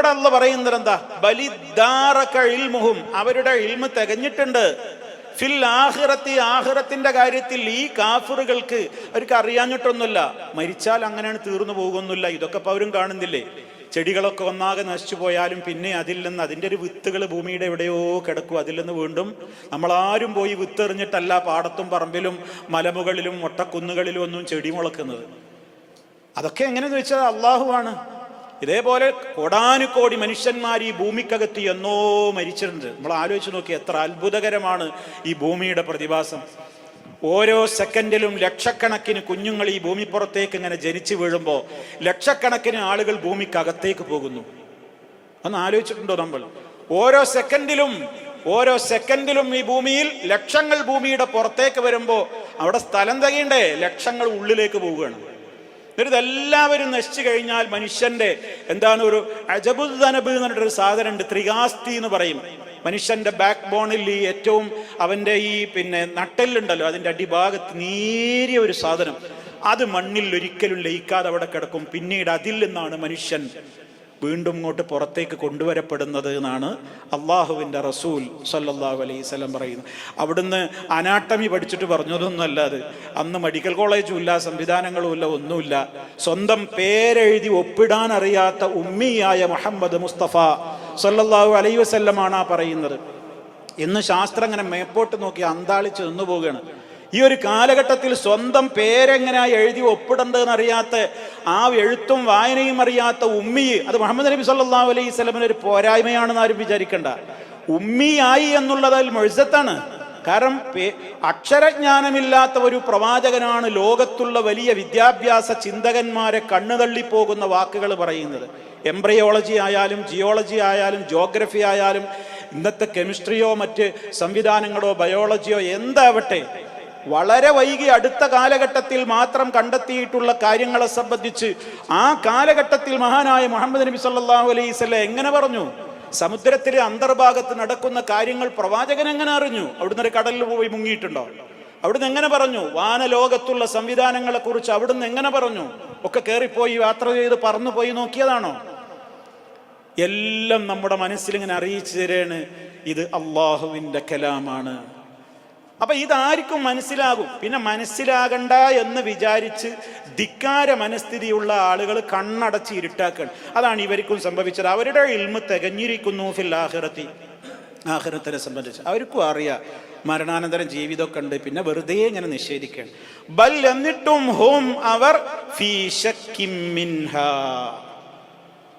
ഇവിടെ അല്ല പറയുന്നത് എന്താ? ബലിദാറക ഇൽമുഹും. അവരുടെ ഇൽമ് തികഞ്ഞിട്ടുണ്ട്. ഫിൽ ആഹിറത്തി ആഹിറത്തിന്റെ കാര്യത്തിൽ ഈ കാഫറുകൾക്ക് അവർക്ക് അറിയാഞ്ഞിട്ടൊന്നുമില്ല. മരിച്ചാൽ അങ്ങനെയാണ് തീർന്നു പോകുന്നില്ല. ഇതൊക്കെ ഇപ്പൊ അവരും കാണുന്നില്ലേ? ചെടികളൊക്കെ ഒന്നാകെ നശിച്ചു പോയാലും പിന്നെ അതിൽ നിന്ന് അതിന്റെ ഒരു വിത്തുകൾ ഭൂമിയുടെ എവിടെയോ കിടക്കും. അതിൽ നിന്ന് വീണ്ടും നമ്മളാരും പോയി വിത്തെറിഞ്ഞിട്ടല്ല പാടത്തും പറമ്പിലും മലമുകളിലും മൊട്ടക്കുന്നുകളിലും ഒന്നും ചെടി മുളക്കുന്നത്. അതൊക്കെ എങ്ങനെയെന്ന് വെച്ചാൽ അള്ളാഹുവാണ് ഇതേപോലെ കോടാനുകോടി മനുഷ്യന്മാർ ഈ ഭൂമിക്കകത്ത് എന്നോ മരിച്ചിട്ടുണ്ട്. നമ്മൾ ആലോചിച്ച് നോക്കി എത്ര അത്ഭുതകരമാണ് ഈ ഭൂമിയുടെ പ്രതിഭാസം. ഓരോ സെക്കൻഡിലും ലക്ഷക്കണക്കിന് കുഞ്ഞുങ്ങൾ ഈ ഭൂമിപ്പുറത്തേക്ക് ഇങ്ങനെ ജനിച്ചു വീഴുമ്പോൾ ലക്ഷക്കണക്കിന് ആളുകൾ ഭൂമിക്കകത്തേക്ക് പോകുന്നു. ഒന്ന് ആലോചിച്ചിട്ടുണ്ടോ നമ്മൾ? ഓരോ സെക്കൻഡിലും ഓരോ സെക്കൻഡിലും ഈ ഭൂമിയിൽ ലക്ഷങ്ങൾ ഭൂമിയുടെ പുറത്തേക്ക് വരുമ്പോൾ അവിടെ സ്ഥലം തകയണ്ടേ? ലക്ഷങ്ങൾ ഉള്ളിലേക്ക് പോവുകയാണ്. എന്നിട്ട് ഇതെല്ലാവരും നശിച്ചു കഴിഞ്ഞാൽ മനുഷ്യന്റെ എന്താണ് ഒരു അജബുദ്ധനബ് എന്ന് പറഞ്ഞിട്ടൊരു സാധനം ഉണ്ട് ത്രികാസ്തി എന്ന് പറയും. മനുഷ്യന്റെ ബാക്ക് ബോണിൽ ഈ ഏറ്റവും അവന്റെ ഈ പിന്നെ നട്ടെല്ലുണ്ടല്ലോ അതിന്റെ അടിഭാഗത്ത് നേരിയ ഒരു സാധനം. അത് മണ്ണിൽ ഒരിക്കലും ലയിക്കാതെ അവിടെ കിടക്കും. പിന്നീട് അതിൽ നിന്നാണ് മനുഷ്യൻ വീണ്ടും ഇങ്ങോട്ട് പുറത്തേക്ക് കൊണ്ടുവരപ്പെടുന്നത് എന്നാണ് അള്ളാഹുവിന്റെ റസൂൽ സല്ലാഹു അലൈഹി സ്വലം പറയുന്നത്. അവിടുന്ന് അനാട്ടമി പഠിച്ചിട്ട് പറഞ്ഞതൊന്നുമല്ല അത്. അന്ന് മെഡിക്കൽ കോളേജും ഇല്ല സംവിധാനങ്ങളും ഇല്ല ഒന്നുമില്ല. സ്വന്തം പേരെഴുതി ഒപ്പിടാൻ അറിയാത്ത ഉമ്മിയായ മുഹമ്മദ് മുസ്തഫ സല്ലാഹു അലൈഹി വസല്ലമാണ് ആ പറയുന്നത്. ഇന്ന് ശാസ്ത്രം അങ്ങനെ മേപ്പോട്ട് നോക്കി അന്താളിച്ച് നിന്നു പോവുകയാണ് ഈ ഒരു കാലഘട്ടത്തിൽ സ്വന്തം പേരെങ്ങനെയായി എഴുതി ഒപ്പിടേണ്ടതെന്ന് അറിയാത്ത ആ എഴുത്തും വായനയും അറിയാത്ത ഉമ്മി അത് മുഹമ്മദ് നബി സല്ലാ അലൈഹി സ്വലമിന് ഒരു പോരായ്മയാണെന്ന് ആരും വിചാരിക്കണ്ട. ഉമ്മിയായി എന്നുള്ളത് അതിൽ മൊഴിസത്താണ്. കാരണം അക്ഷരജ്ഞാനമില്ലാത്ത ഒരു പ്രവാചകനാണ് ലോകത്തുള്ള വലിയ വിദ്യാഭ്യാസ ചിന്തകന്മാരെ കണ്ണു തള്ളിപ്പോകുന്ന വാക്കുകൾ പറയുന്നത്. എംബ്രയോളജി ആയാലും ജിയോളജി ആയാലും ജോഗ്രഫി ആയാലും ഇന്നത്തെ കെമിസ്ട്രിയോ മറ്റ് സംവിധാനങ്ങളോ ബയോളജിയോ എന്താവട്ടെ വളരെ വൈകി അടുത്ത കാലഘട്ടത്തിൽ മാത്രം കണ്ടെത്തിയിട്ടുള്ള കാര്യങ്ങളെ സംബന്ധിച്ച് ആ കാലഘട്ടത്തിൽ മഹാനായ മുഹമ്മദ് നബി സല്ലല്ലാഹു അലൈഹി വസല്ലം എങ്ങനെ പറഞ്ഞു? സമുദ്രത്തിലെ അന്തർഭാഗത്ത് നടക്കുന്ന കാര്യങ്ങൾ പ്രവാചകൻ എങ്ങനെ അറിഞ്ഞു? അവിടുന്ന് ഒരു കടലിൽ പോയി മുങ്ങിയിട്ടുണ്ടോ? അവിടുന്ന് എങ്ങനെ പറഞ്ഞു? വാനലോകത്തുള്ള സംവിധാനങ്ങളെ കുറിച്ച് അവിടുന്ന് എങ്ങനെ പറഞ്ഞു? ഒക്കെ കയറിപ്പോയി യാത്ര ചെയ്ത് പറന്നു പോയി നോക്കിയതാണോ? എല്ലാം നമ്മുടെ മനസ്സിൽ ഇങ്ങനെ അറിയിച്ചു തരേണ്. ഇത് അള്ളാഹുവിന്റെ കലാമാണ്. അപ്പൊ ഇതാർക്കും മനസ്സിലാകും. പിന്നെ മനസ്സിലാകണ്ട എന്ന് വിചാരിച്ച് ധിക്കാര മനസ്ഥിതിയുള്ള ആളുകൾ കണ്ണടച്ച് ഇരുട്ടാക്കണം അതാണ് ഇവർക്കും സംഭവിച്ചത്. അവരുടെ ഇൽമ തികഞ്ഞിരിക്കുന്നു ഫിൽ ആഹിറത്തി ആഹിറത്തിനെ സംബന്ധിച്ച് അവർക്കും അറിയാം. മരണാനന്തരം ജീവിതമൊക്കെ ഉണ്ട്. പിന്നെ വെറുതെ ഇങ്ങനെ നിഷേധിക്കണം ബൽ എന്നിട്ടും ഹോം അവർ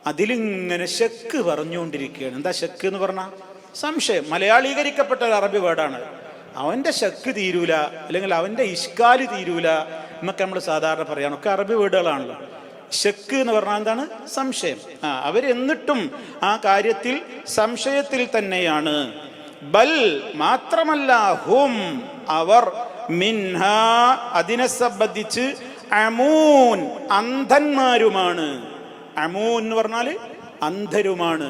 അതിലിങ്ങനെ ശക്ക് പറഞ്ഞുകൊണ്ടിരിക്കുകയാണ്. എന്താ ശക്ക് എന്ന് പറഞ്ഞാൽ സംശയം. മലയാളീകരിക്കപ്പെട്ട ഒരു അറബി വേർഡാണ്. അവന്റെ ശക്ക് തീരൂല അല്ലെങ്കിൽ അവന്റെ ഇഷ്കാൽ തീരൂല എന്നൊക്കെ നമ്മൾ സാധാരണ പറയാണ് ഒക്കെ അറബി വേർഡുകളാണല്ലോ. ശക്ക് എന്ന് പറഞ്ഞാൽ എന്താണ്? സംശയം. ആ അവരെന്നിട്ടും ആ കാര്യത്തിൽ സംശയത്തിൽ തന്നെയാണ്. ബൽ മാത്രമല്ല ഹും അവർ മിൻഹ അതിനെ സംബന്ധിച്ച് അമൂൻ അന്ധന്മാരുമാണ്. അമൂൻ എന്ന് പറഞ്ഞാൽ അന്ധരുമാണ്.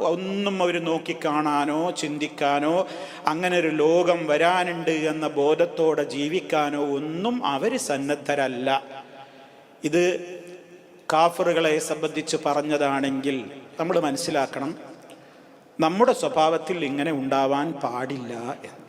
ഒന്നും അവർ നോക്കിക്കാണാനോ ചിന്തിക്കാനോ അങ്ങനെ ഒരു ലോകം വരാനുണ്ട് എന്ന ബോധത്തോടെ ജീവിക്കാനോ ഒന്നും അവർ സന്നദ്ധരല്ല. ഇത് കാഫറുകളെ സംബന്ധിച്ച് പറഞ്ഞതാണെങ്കിൽ നമ്മൾ മനസ്സിലാക്കണം നമ്മുടെ സ്വഭാവത്തിൽ ഇങ്ങനെ ഉണ്ടാവാൻ പാടില്ല എന്ന്.